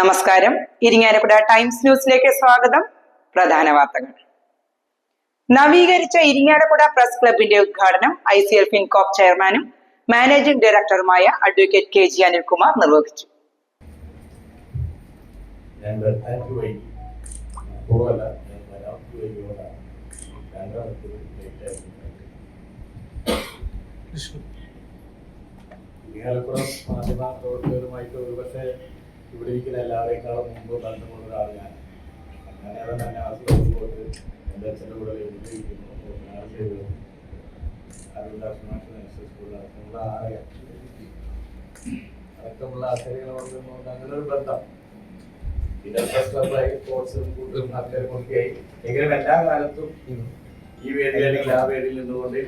നമസ്കാരം. ഇരിങ്ങാലക്കുട ടൈംസ് ന്യൂസിലേക്ക് സ്വാഗതം. പ്രധാന വാർത്തകൾ. നവീകരിച്ച ഇരിങ്ങാലക്കുട പ്രസ് ക്ലബിന്റെ ഉദ്ഘാടനം ഐ സി എൽ ഫിൻകോപ്പ് ചെയർമാനും മാനേജിംഗ് ഡയറക്ടറുമായ അഡ്വക്കേറ്റ് കെ ജി അനിൽകുമാർ നിർവഹിച്ചു. ഇരിങ്ങാലക്കുട മാധ്യമ പ്രവർത്തകരുമായിട്ട് ഒരുപക്ഷെ ഇവിടെ ഇരിക്കുന്ന എല്ലാവരെക്കാളും മുമ്പ് ബന്ധമുള്ള ഒരാൾ ഞാൻ അങ്ങനെ അത് തന്നെ പോയിട്ട് എന്റെ അച്ഛന്റെ കൂടെ എഴുതിയിരിക്കുന്നു. ആശയങ്ങൾ വളർന്നുകൊണ്ട് അങ്ങനെ ഒരു ബന്ധം ക്ലബ്ബായി സ്പോർട്സും കൂട്ടും ആൾക്കാരും ഒക്കെയായി എങ്കിലും എല്ലാ കാലത്തും ഈ വേദിയിൽ അല്ലെങ്കിൽ ആ വേദിയിൽ നിന്നുകൊണ്ട്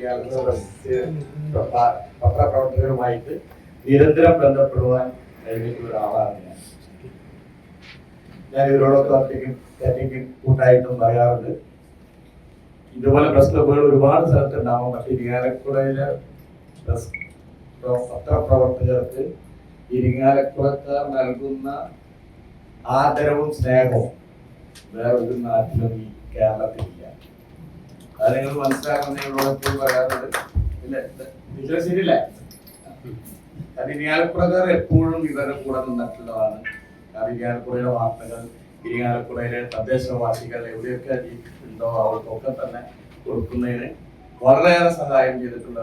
പത്രപ്രവർത്തകരുമായിട്ട് നിരന്തരം ബന്ധപ്പെടുവാൻ കഴിഞ്ഞിട്ടുള്ള ഒരാളാണ് ഞാൻ ഇവരോടൊക്കെ ഒറ്റയ്ക്കും ഒറ്റയ്ക്കും കൂട്ടായിട്ടും പറയാറുണ്ട്. ഇതുപോലെ പ്രസ് ക്ലബ്ബുകൾ ഒരുപാട് സ്ഥലത്തുണ്ടാവും. പക്ഷേ ഇരിങ്ങാലക്കുടയിലെ പ്രസ് പത്രപ്രവർത്തകർക്ക് ഇരിങ്ങാലക്കുടക്കാർ നൽകുന്ന ആദരവും സ്നേഹവും വേറെ ഒരു നാട്ടിലും ഈ കേരളത്തിലില്ല. അത് നിങ്ങൾ മനസ്സിലാക്കുന്നതിനോട് എപ്പോഴും പറയാറുണ്ട്. ഇല്ല ശരിയല്ലേ കാരണം ഇരിങ്ങാലക്കുടക്കാർ എപ്പോഴും ഇവരുടെ കൂടെ നിന്നിട്ടുള്ളതാണ്. കാരണം ഇരിങ്ങാലക്കുടയിലെ വാർത്തകൾ ഇരിങ്ങാലക്കുടയിലെ തദ്ദേശവാസികൾ എവിടെയൊക്കെ ഉണ്ടോ അവർക്കൊക്കെ തന്നെ കൊടുക്കുന്നതിന് വളരെയേറെ സഹായം ചെയ്തിട്ടുള്ള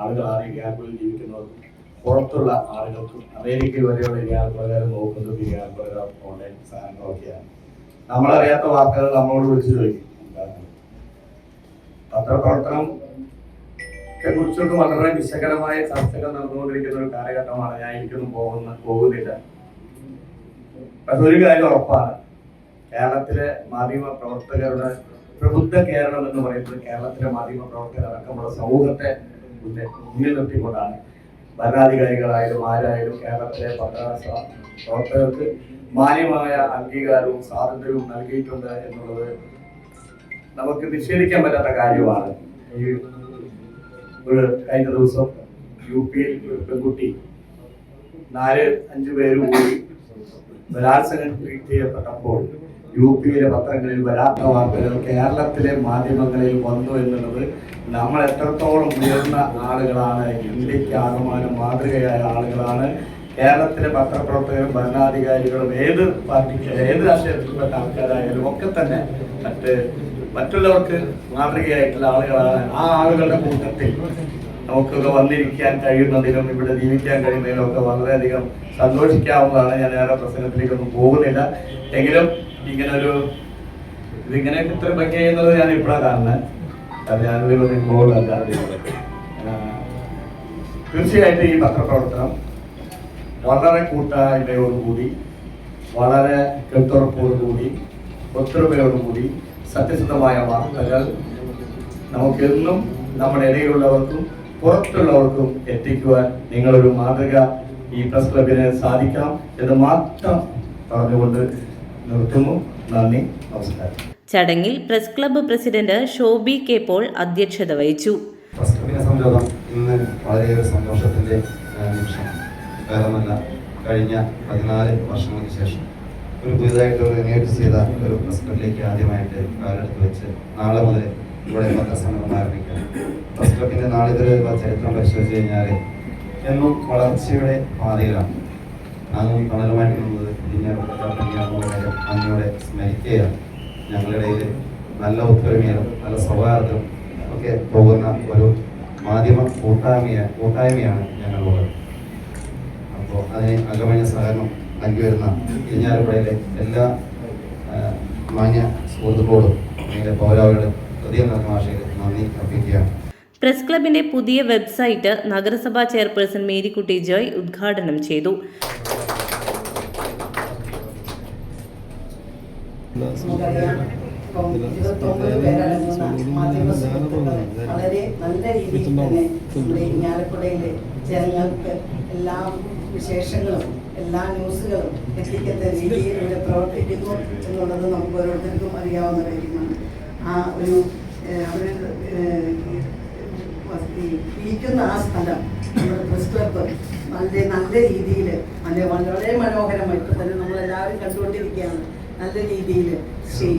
ആളുകളാണ് ഇരിങ്ങാലക്കുടയിൽ ജീവിക്കുന്നവർക്കും പുറത്തുള്ള ആളുകൾക്കും അമേരിക്കയിൽ വരെയുള്ള ഇരിങ്ങാലക്കുടക്കാർ നോക്കുന്നത് ഇരിങ്ങാലക്കുട ഓൺലൈൻ സാധനങ്ങളൊക്കെയാണ്. നമ്മളറിയാത്ത വാർത്തകൾ നമ്മളോട് വിളിച്ചു ചോദിക്കും. പത്രപ്രവർത്തനം ത്തെ കുറിച്ചൊക്കെ വളരെ വിശകലമായ ചർച്ചകൾ നടന്നുകൊണ്ടിരിക്കുന്ന ഒരു കാലഘട്ടമാണ്. ഞാൻ എനിക്കൊന്നും പോകുന്ന പോകുന്നില്ല. ഒരു കാര്യം ഉറപ്പാണ് കേരളത്തിലെ മാധ്യമ പ്രവർത്തകരുടെ പ്രബുദ്ധ കേരളം എന്ന് പറയുന്നത് കേരളത്തിലെ മാധ്യമ പ്രവർത്തകർ അടക്കമുള്ള സമൂഹത്തെ മുന്നിൽ നിർത്തിക്കൊണ്ടാണ്. ഭരണാധികാരികളായാലും ആരായാലും കേരളത്തിലെ പത്രാസ പ്രവർത്തകർക്ക് മാന്യമായ അംഗീകാരവും സ്വാതന്ത്ര്യവും നൽകിയിട്ടുണ്ട് എന്നുള്ളത് നമുക്ക് നിഷേധിക്കാൻ പറ്റാത്ത കാര്യമാണ്. ഈ കഴിഞ്ഞ ദിവസം യു പിയിൽ ഒരു പെൺകുട്ടി നാല് അഞ്ചു പേര് കൂടി ബലാത്സംഗം ചെയ്യപ്പെട്ടപ്പോൾ യു പിയിലെ പത്രങ്ങളിൽ വരാത്ത വാർത്തകൾ കേരളത്തിലെ മാധ്യമങ്ങളിൽ വന്നു എന്നുള്ളത് നമ്മൾ എത്രത്തോളം ഉയർന്ന ആളുകളാണ് ഇന്ത്യയ്ക്ക് ആകമാനം മാതൃകയായ ആളുകളാണ് കേരളത്തിലെ പത്രപ്രവർത്തകരും ഭരണാധികാരികളും ഏത് പാർട്ടിക്ക് ഏത് രാഷ്ട്രീയത്തിൽപ്പെട്ട ആൾക്കാരായാലും ഒക്കെ തന്നെ മറ്റ് മറ്റുള്ളവർക്ക് മാതൃകയായിട്ടുള്ള ആളുകളാണ്. ആ ആളുകളുടെ കൂട്ടത്തിൽ നമുക്കൊക്കെ വന്നിരിക്കാൻ കഴിയുന്നതിനും ഇവിടെ ജീവിക്കാൻ കഴിയുന്നതിനും ഒക്കെ വളരെയധികം സന്തോഷിക്കാവുന്നതാണ്. ഞാൻ ഏറെ പ്രസംഗത്തിലേക്കൊന്നും പോകുന്നില്ല. എങ്കിലും ഇങ്ങനൊരു ഇതിങ്ങനെ ഇത്ര ഭംഗി ഞാൻ ഇപ്പോഴാണ് കാണുന്നത്. അത് ഞാനൊരു നിങ്ങളോടല്ല തീർച്ചയായിട്ടും ഈ പത്രപ്രവർത്തനം വളരെ കൂട്ടായ്മയോടുകൂടി വളരെ കെട്ടുറപ്പോടുകൂടി ഒത്തൊരുമയോടുകൂടി സത്യസന്ധമായ വാർത്തകൾ നമുക്കെന്നും നമ്മുടെ ഇടയിലുള്ളവർക്കും പുറത്തുള്ളവർക്കും എത്തിക്കുവാൻ നിങ്ങളൊരു മാതൃക ഈ പ്രസ് ക്ലബിന് സാധിക്കണം എന്ന് മാത്രം പറഞ്ഞുകൊണ്ട് നിർത്തുന്നു. നന്ദി നമസ്കാരം. ചടങ്ങിൽ press club president Shobi K Paul അധ്യക്ഷത വഹിച്ചു. പ്രസ് ക്ലബിനെ സംബന്ധം ഇന്ന് വളരെയേറെ സന്തോഷത്തിന്റെ നിമിഷം. വേറൊന്നല്ല കഴിഞ്ഞ പതിനാല് വർഷങ്ങൾക്ക് ശേഷം ഒരു പുതിയതായിട്ട് ഒരു റിനേറ്റ് ചെയ്ത ഒരു പ്രസ് ക്ലബിലേക്ക് ആദ്യമായിട്ട് കാലെടുത്ത് വെച്ച് നാളെ മുതൽ ഇവിടെ പത്രസമ്മേളനം ആരംഭിക്കാം പ്രസ് ക്ലബിന്റെ നാളിതര ചരിത്രം പരിശോധിച്ച് കഴിഞ്ഞാൽ എന്നും വളർച്ചയുടെ പാതയിലാണ്. നാം നിന്നത് ഇതിനെ കാര്യം അങ്ങയോടെ സ്മരിക്കുകയാണ്. ഞങ്ങളുടെ നല്ല ഒത്തൊരുമയും നല്ല സൗഹാർദ്ദം ഒക്കെ പോകുന്ന ഒരു മാധ്യമ കൂട്ടായ്മയ കൂട്ടായ്മയാണ് ഞങ്ങളുള്ളത്. അപ്പോൾ അതിന് അകമഞ്ഞ സഹകരണം നൽകി വരുന്ന ഇരിഞ്ഞാലപ്പുഴയിലെ എല്ലാ മാന്യ സുഹൃത്തുക്കളോടും അതിന്റെ പൗരാവരുടെ ഹൃദയം നിറഞ്ഞ നന്ദി. അർപ്പിക്കുകയാണ് പ്രസ് ക്ലബിന്റെ പുതിയ വെബ്സൈറ്റ് നഗരസഭാ ചെയർപേഴ്സൺ മേരിക്കുട്ടി ജോയ് ഉദ്ഘാടനം ചെയ്തു. വളരെ നല്ല രീതിയിൽ തന്നെ നമ്മുടെ ഇരിഞ്ഞാലക്കുടയിലെ ജനങ്ങൾക്ക് എല്ലാ വിശേഷങ്ങളും എല്ലാ ന്യൂസുകളും എത്തിക്കത്ത രീതിയിൽ ഇവിടെ പ്രവർത്തിക്കുന്നു എന്നുള്ളത് നമുക്ക് ഓരോരുത്തർക്കും അറിയാവുന്ന കാര്യമാണ്. ആ ഒരു അവർ ഇരിക്കുന്ന ആ സ്ഥലം നമ്മുടെ പ്രസ് ക്ലബ്ബ് വളരെ നല്ല രീതിയിൽ വളരെ വളരെ മനോഹരമായി ഇപ്പം തന്നെ നമ്മളെല്ലാവരും കണ്ടുകൊണ്ടിരിക്കുകയാണ് നല്ല രീതിയിൽ ശ്രീ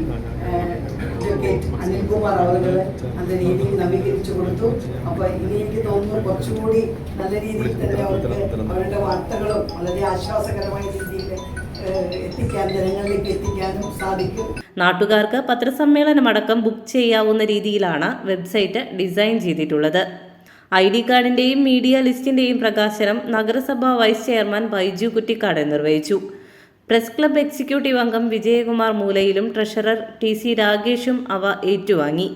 അനിൽ അനിൽകുമാർ അവരുകൾ നല്ല രീതിയിൽ നവീകരിച്ചു കൊടുത്തു. അപ്പൊ ഇനി എനിക്ക് തോന്നുന്നു കുറച്ചുകൂടി നല്ല രീതിയിൽ തന്നെ അവർക്ക് അവരുടെ വാർത്തകളും വളരെ ആശ്വാസകരമായ രീതിയിൽ എത്തിക്കാൻ ജനങ്ങളിലേക്ക് എത്തിക്കാനും സാധിക്കും. നാട്ടുകാർക്ക് പത്രസമ്മേളനമടക്കം ബുക്ക് ചെയ്യാവുന്ന രീതിയിലാണ് വെബ്സൈറ്റ് ഡിസൈൻ ചെയ്തിട്ടുള്ളത്. ഐ ഡി കാർഡിന്റെയും മീഡിയ ലിസ്റ്റിന്റെയും പ്രകാശനം നഗരസഭാ വൈസ് ചെയർമാൻ ബൈജു കുറ്റിക്കാട് നിർവഹിച്ചു. പ്രസ് ക്ലബ് എക്സിക്യൂട്ടീവ് അംഗം വിജയകുമാർ മൂലയിലും ട്രഷറർ ടി സി രാഗേഷും അവ ഏറ്റുവാങ്ങി.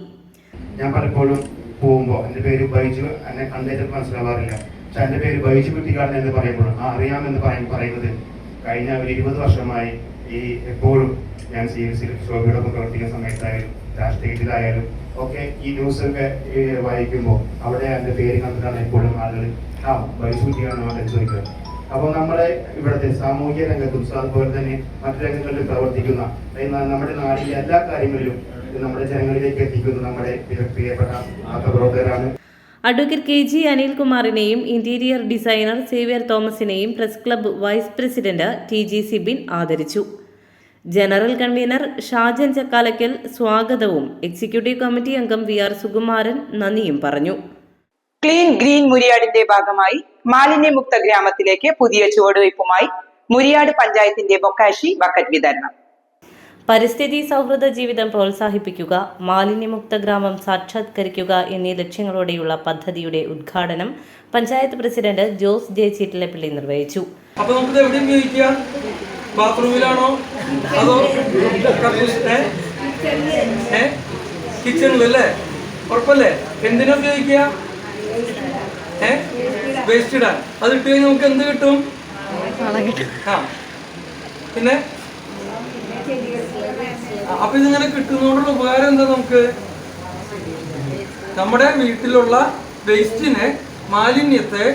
ഞാൻ പലപ്പോഴും പോകുമ്പോൾ എന്റെ പേര് ബൈജു എന്നെ കണ്ടേറ്റ് മനസ്സിലാവാറില്ല. പക്ഷെ എന്റെ പേര് ബൈജു കുട്ടിക്കാടൻ എന്ന് പറയുമ്പോൾ ആ അറിയാമെന്ന് പറയും പറയുന്നത് കഴിഞ്ഞ ഒരു ഇരുപത് വർഷമായി ഈ എപ്പോഴും ഞാൻ സി എസ് സിയിൽ ശോഭയോടൊപ്പം പ്രവർത്തിക്കുന്ന സമയത്തായാലും രാഷ്ട്രീയത്തിലായാലും ഒക്കെ ഈ ന്യൂസൊക്കെ വായിക്കുമ്പോൾ അവിടെ എന്റെ പേര് കണ്ടിട്ടാണ് എപ്പോഴും ആളുകൾ ആ ബൈജു അവിടെ ചോദിക്കുക. അപ്പോൾ നമ്മുടെ ഇവിടുത്തെ സാമൂഹ്യ രംഗത്തും അതുപോലെ തന്നെ മറ്റു രംഗങ്ങളിലും പ്രവർത്തിക്കുന്ന നമ്മുടെ നാടിന്റെ എല്ലാ കാര്യങ്ങളിലും നമ്മുടെ ജനങ്ങളിലേക്ക് എത്തിക്കുന്ന നമ്മുടെ പ്രിയപ്പെട്ട ആത്മപ്രവർത്തകരാണ് അഡ്വക്കേറ്റ് കെ ജി അനിൽകുമാറിനെയും interior designer Xavier തോമസിനെയും press club vice president T G Sibin ആദരിച്ചു. ജനറൽ കൺവീനർ ഷാജൻ ചക്കാലക്കൽ സ്വാഗതവും എക്സിക്യൂട്ടീവ് കമ്മിറ്റി അംഗം വി ആർ സുകുമാരൻ നന്ദിയും പറഞ്ഞു. ക്ലീൻ ഗ്രീൻ മുരിയാടിന്റെ ഭാഗമായി മാലിന്യമുക്ത ഗ്രാമത്തിലേക്ക് പുതിയ ചുവടുവയ്പുമായി മുരിയാട് പഞ്ചായത്തിന്റെ ബൊക്കാശി ബക്കറ്റ് വിതരണം. പരിസ്ഥിതി സൗഹൃദ ജീവിതം പ്രോത്സാഹിപ്പിക്കുക മാലിന്യമുക്ത ഗ്രാമം സാക്ഷാത്കരിക്കുക എന്നീ ലക്ഷ്യങ്ങളോടെയുള്ള പദ്ധതിയുടെ ഉദ്ഘാടനം പഞ്ചായത്ത് പ്രസിഡന്റ് ജോസ് ജെ ചീറ്റിലപ്പിള്ളി നിർവഹിച്ചു. അപ്പൊ നമുക്ക് എവിടെ ഉപയോഗിക്കാം? ബാത്റൂമിലാണോ? അതോ കിച്ചണിലല്ലേ? ഉറപ്പല്ലേ? എന്തിനാ ഉപയോഗിക്കുക? വേസ്റ്റ് ഇടാൻ. അത് ഇട്ട് കഴിഞ്ഞാൽ നമുക്ക് എന്ത് കിട്ടും. ആ. പിന്നെ? അപ്പൊ ഇതിങ്ങനെ കിട്ടുന്നതുകൊണ്ടുള്ള ഉപകാരം എന്താ നമുക്ക്? നമ്മുടെ വീട്ടിലുള്ള വേസ്റ്റിനെ മാലിന്യത്തെ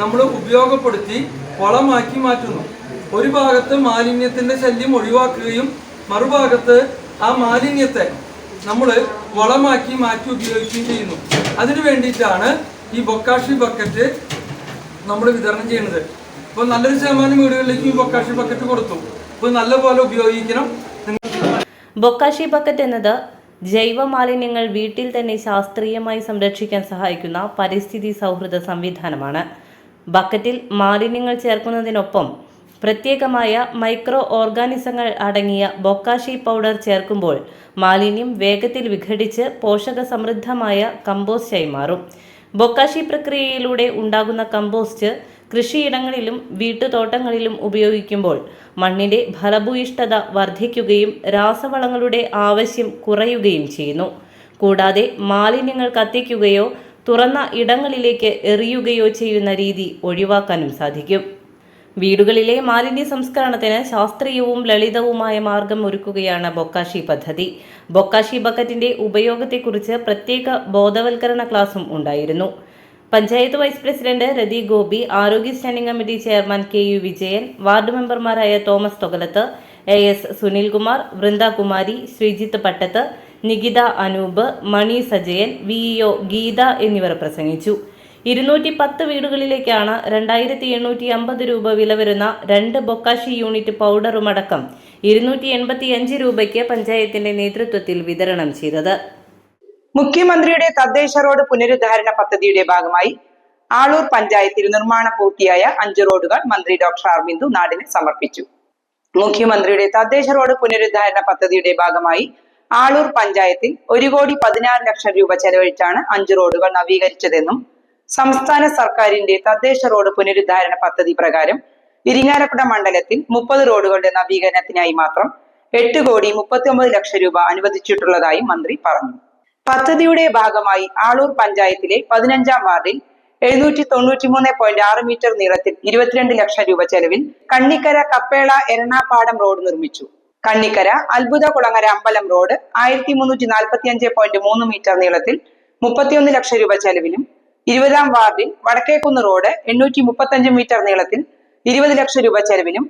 നമ്മൾ ഉപയോഗപ്പെടുത്തി വളമാക്കി മാറ്റുന്നു. ഒരു ഭാഗത്ത് മാലിന്യത്തിന്റെ ശല്യം ഒഴിവാക്കുകയും മറുഭാഗത്ത് ആ മാലിന്യത്തെ നമ്മൾ വളമാക്കി മാറ്റി ഉപയോഗിക്കുകയും ചെയ്യുന്നു. അതിനു വേണ്ടിയിട്ടാണ് ഈ ബൊക്കാഷി ബക്കറ്റ് നമ്മൾ വിതരണം ചെയ്യുന്നത്. ഇപ്പൊ നല്ലൊരു ശതമാനം വീടുകളിലേക്ക് ഈ ബൊക്കാഷി ബക്കറ്റ് കൊടുത്തു. അപ്പോൾ നല്ലപോലെ ഉപയോഗിക്കണം. ബൊക്കാഷി ബക്കറ്റ് എന്നത് ജൈവ മാലിന്യങ്ങൾ വീട്ടിൽ തന്നെ ശാസ്ത്രീയമായി സംരക്ഷിക്കാൻ സഹായിക്കുന്ന പരിസ്ഥിതി സൗഹൃദ സംവിധാനമാണ്. ബക്കറ്റിൽ മാലിന്യങ്ങൾ ചേർക്കുന്നതിനൊപ്പം പ്രത്യേകമായ മൈക്രോ ഓർഗാനിസങ്ങൾ അടങ്ങിയ ബൊക്കാഷി പൗഡർ ചേർക്കുമ്പോൾ മാലിന്യം വേഗത്തിൽ വിഘടിച്ച് പോഷക സമൃദ്ധമായ കമ്പോസ്റ്റായി മാറും. ബൊക്കാഷി പ്രക്രിയയിലൂടെ ഉണ്ടാകുന്ന കമ്പോസ്റ്റ് കൃഷിയിടങ്ങളിലും വീട്ടുതോട്ടങ്ങളിലും ഉപയോഗിക്കുമ്പോൾ മണ്ണിന്റെ ഫലഭൂയിഷ്ഠത വർദ്ധിക്കുകയും രാസവളങ്ങളുടെ ആവശ്യം കുറയുകയും ചെയ്യുന്നു. കൂടാതെ മാലിന്യങ്ങൾ കത്തിക്കുകയോ തുറന്ന ഇടങ്ങളിലേക്ക് എറിയുകയോ ചെയ്യുന്ന രീതി ഒഴിവാക്കാനും സാധിക്കും. വീടുകളിലെ മാലിന്യ സംസ്കരണത്തിന് ശാസ്ത്രീയവും ലളിതവുമായ മാർഗം ഒരുക്കുകയാണ് ബൊക്കാഷി പദ്ധതി. ബൊക്കാഷി ബക്കറ്റിന്റെ ഉപയോഗത്തെക്കുറിച്ച് പ്രത്യേക ബോധവൽക്കരണ ക്ലാസും ഉണ്ടായിരുന്നു. പഞ്ചായത്ത് വൈസ് പ്രസിഡന്റ് രതി ഗോപി ആരോഗ്യ standing committee chairman K U Vijayan ward മെമ്പർമാരായ Thomas Thokalath A S Sunilkumar Vrindakumari Sreejith Pattath Nikitha Anoop Mani Sajayan V EO Geetha എന്നിവർ പ്രസംഗിച്ചു. ഇരുന്നൂറ്റി പത്ത് വീടുകളിലേക്കാണ് രണ്ടായിരത്തി എണ്ണൂറ്റി അമ്പത് രൂപ വില വരുന്ന രണ്ട് ബൊക്കാശി യൂണിറ്റ് പൗഡറുമടക്കം ഇരുന്നൂറ്റി എൺപത്തി അഞ്ച് രൂപയ്ക്ക് പഞ്ചായത്തിന്റെ നേതൃത്വത്തിൽ വിതരണം ചെയ്തത്. മുഖ്യമന്ത്രിയുടെ തദ്ദേശ റോഡ് പുനരുദ്ധാരണ പദ്ധതിയുടെ ഭാഗമായി ആളൂർ പഞ്ചായത്തിൽ നിർമ്മാണം പൂർത്തിയായ അഞ്ച് റോഡുകൾ മന്ത്രി ഡോക്ടർ ആർ നാടിന് സമർപ്പിച്ചു. മുഖ്യമന്ത്രിയുടെ തദ്ദേശ റോഡ് പുനരുദ്ധാരണ പദ്ധതിയുടെ ഭാഗമായി ആളൂർ പഞ്ചായത്തിൽ ഒരു കോടി പതിനാറ് ലക്ഷം രൂപ ചെലവഴിച്ചാണ് അഞ്ച് റോഡുകൾ നവീകരിച്ചതെന്നും സംസ്ഥാന സർക്കാരിന്റെ തദ്ദേശ റോഡ് പുനരുദ്ധാരണ പദ്ധതി പ്രകാരം ഇരിങ്ങാലക്കുട മണ്ഡലത്തിൽ മുപ്പത് റോഡുകളുടെ നവീകരണത്തിനായി മാത്രം എട്ട് കോടി മുപ്പത്തി ലക്ഷം രൂപ അനുവദിച്ചിട്ടുള്ളതായും മന്ത്രി പറഞ്ഞു. പദ്ധതിയുടെ ഭാഗമായി ആളൂർ പഞ്ചായത്തിലെ പതിനഞ്ചാം വാർഡിൽ എഴുന്നൂറ്റി തൊണ്ണൂറ്റി തൊണ്ണൂറ്റിമൂന്ന് പോയിന്റ് ആറ് മീറ്റർ നീളത്തിൽ ഇരുപത്തിരണ്ട് ലക്ഷം രൂപ ചെലവിൽ കണ്ണിക്കര കപ്പേള എരണാപാടം റോഡ് നിർമ്മിച്ചു. കണ്ണിക്കര അത്ഭുത കുളങ്ങര അമ്പലം റോഡ് ആയിരത്തി മുന്നൂറ്റി നാൽപ്പത്തി അഞ്ച് പോയിന്റ് മൂന്ന് മീറ്റർ നീളത്തിൽ മുപ്പത്തിയൊന്ന് ലക്ഷം രൂപ ചെലവിലും ഇരുപതാം വാർഡിൽ വടക്കേക്കുന്ന് റോഡ് എണ്ണൂറ്റി മുപ്പത്തഞ്ച് മീറ്റർ നീളത്തിൽ ഇരുപത് ലക്ഷം രൂപ ചെലവിലും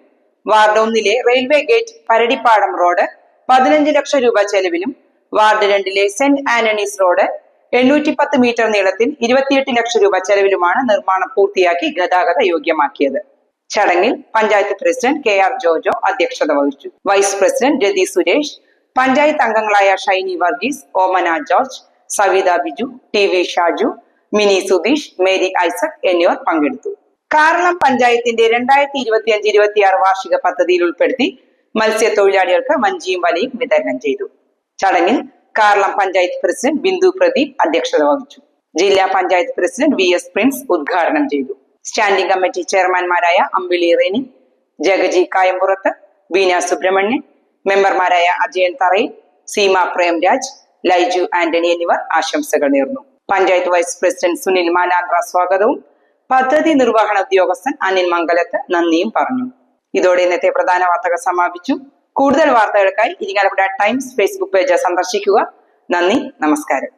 വാർഡ് ഒന്നിലെ റെയിൽവേ ഗേറ്റ് പരടിപ്പാടം റോഡ് പതിനഞ്ച് ലക്ഷം രൂപ ചെലവിലും വാർഡ് രണ്ടിലെ സെന്റ് ആന്റണീസ് റോഡ് എണ്ണൂറ്റി പത്ത് മീറ്റർ നീളത്തിൽ ഇരുപത്തിയെട്ട് ലക്ഷം രൂപ ചെലവിലുമാണ് നിർമ്മാണം പൂർത്തിയാക്കി ഗതാഗത യോഗ്യമാക്കിയത്. ചടങ്ങിൽ panchayat president K R Jojo അധ്യക്ഷത വഹിച്ചു. വൈസ് പ്രസിഡന്റ് രതി സുരേഷ് പഞ്ചായത്ത് അംഗങ്ങളായ ഷൈനി വർഗീസ് ഓമന ജോർജ് സവിത ബിജു ടി വി ഷാജു മിനി സുധീഷ് മേരി ഐസക് എന്നിവർ പങ്കെടുത്തു. കാരണം പഞ്ചായത്തിന്റെ രണ്ടായിരത്തി ഇരുപത്തിയഞ്ച് ഇരുപത്തിയാറ് വാർഷിക പദ്ധതിയിൽ ഉൾപ്പെടുത്തി മത്സ്യത്തൊഴിലാളികൾക്ക് വഞ്ചിയും വലയും വിതരണം ചെയ്തു. ചടങ്ങിൽ കാർളം പഞ്ചായത്ത് പ്രസിഡന്റ് ബിന്ദു പ്രദീപ് അധ്യക്ഷത വഹിച്ചു. ജില്ലാ panchayat president V S Prince ഉദ്ഘാടനം ചെയ്തു. സ്റ്റാൻഡിംഗ് കമ്മിറ്റി ചെയർമാൻമാരായ അമ്പിളി റെനി ജഗജി കായംപുറത്ത് ബീന സുബ്രഹ്മണ്യൻ മെമ്പർമാരായ അജയൻ തറയിൽ സീമ പ്രേംരാജ് ലൈജു ആന്റണി എന്നിവർ ആശംസകൾ നേർന്നു. പഞ്ചായത്ത് വൈസ് പ്രസിഡന്റ് സുനിൽ മാനാന്ത്ര സ്വാഗതവും പദ്ധതി നിർവഹണ ഉദ്യോഗസ്ഥൻ അനിൽ മംഗലത്ത് നന്ദിയും പറഞ്ഞു. ഇതോടെ ഇന്നത്തെ പ്രധാന വാർത്തകൾ സമാപിച്ചു. കൂടുതൽ വാർത്തകൾക്കായി ഇരിങ്ങാലക്കുട ടൈംസ് ഫേസ്ബുക്ക് പേജ് സന്ദർശിക്കുക. നന്ദി നമസ്കാരം.